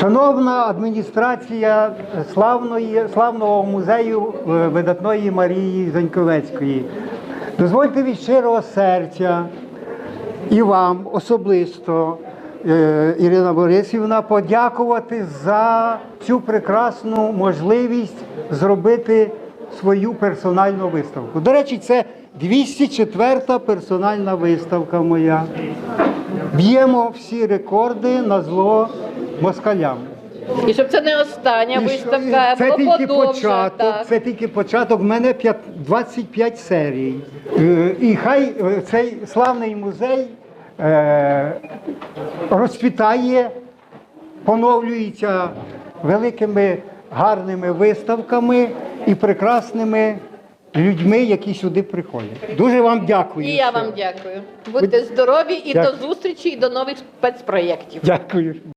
Шановна адміністрація славної, славного музею е, видатної Марії Заньковецької, дозвольте від щирого серця і вам особисто, е, Ірина Борисівна, подякувати за цю прекрасну можливість зробити свою персональну виставку. До речі, це 204-та персональна виставка моя. Б'ємо всі рекорди на зло москалям. І щоб це не остання І що- виставка, це або тільки подовжа. початок. так. Це тільки початок. У мене п'ят- 25 серій. Е, І хай е, цей славний музей е, розцвітає, поновлюється великими гарними виставками і прекрасними людьми, які сюди приходять. Дуже вам дякую. І я вам дякую. Будьте здорові і Дякую. до зустрічі, і до нових спецпроєктів. Дякую.